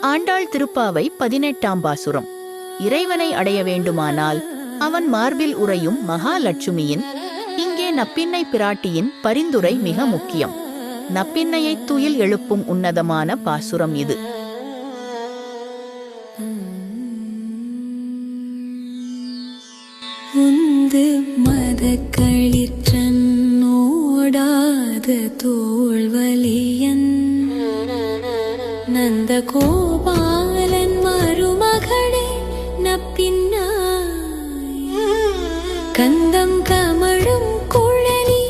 ஆண்டாள் திருப்பாவை பதினெட்டாம் பாசுரம். இறைவனை அடைய வேண்டுமானால் அவன் மார்பில் உறையும் மகாலட்சுமியின் இங்கே நப்பின்னை பிராட்டியின் பரிந்துரை மிக முக்கியம். நப்பின்னையை துயில் எழுப்பும் உன்னதமான பாசுரம் இது. உந்து மதக்களிற்றன் ஓடாத தோல்வலியன் நந்த கோபாலன் மருமகளே நப்பின்னாய் கந்தம் கமழும் குழலி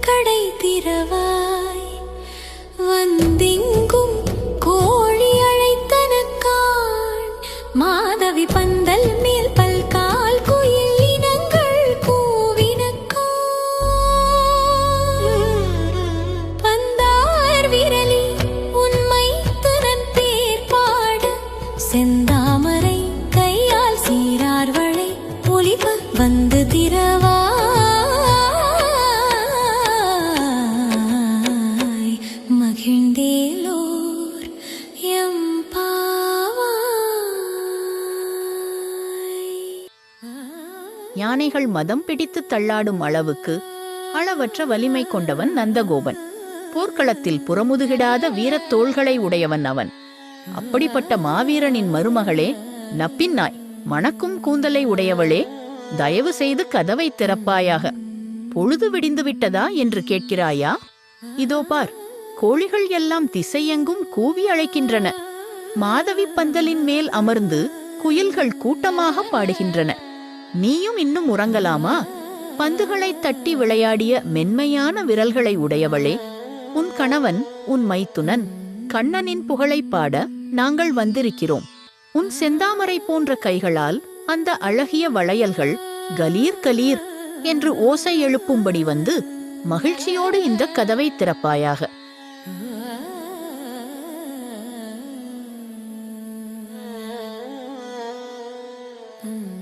கடை திறவாய் வந்திங்கும் கோழி அழைத்தனக்கான் மாதவி பந்தல் செந்தாமரை கையால் சீரார் வளை வந்து திரவா மகிழ்ந்தேலோர் எம் யானைகள் மதம் பிடித்து தள்ளாடும் அளவுக்கு அளவற்ற வலிமை கொண்டவன் நந்தகோபன். போர்க்களத்தில் புறமுதுகிடாத வீரத் தோள்களை உடையவன் அவன். அப்படிப்பட்ட மாவீரனின் மருமகளே நப்பின்னாய் மணக்கும் கூந்தலை உடையவளே தயவு செய்து கதவை திறப்பாயாக. பொழுது விடிந்து விட்டதா என்று கேட்கிறாயா? இதோ பார் கோழிகள் எல்லாம் திசையெங்கும் கூவி அழைக்கின்றன. மாதவி பந்தலின் மேல் அமர்ந்து குயில்கள் கூட்டமாக பாடுகின்றன. நீயும் இன்னும் உறங்கலாமா? பந்துகளை தட்டி விளையாடிய மென்மையான விரல்களை உடையவளே உன் கணவன் உன் மைத்துனன் கண்ணனின் புகழைப் பாட நாங்கள் வந்திருக்கிறோம் உன் செந்தாமரை போன்ற கைகளால் அந்த அழகிய வளையல்கள் கலீர் கலீர் என்று ஓசை எழுப்பும்படி வந்து மகிழ்ச்சியோடு இந்த கதவை திறப்பாயாக Mm.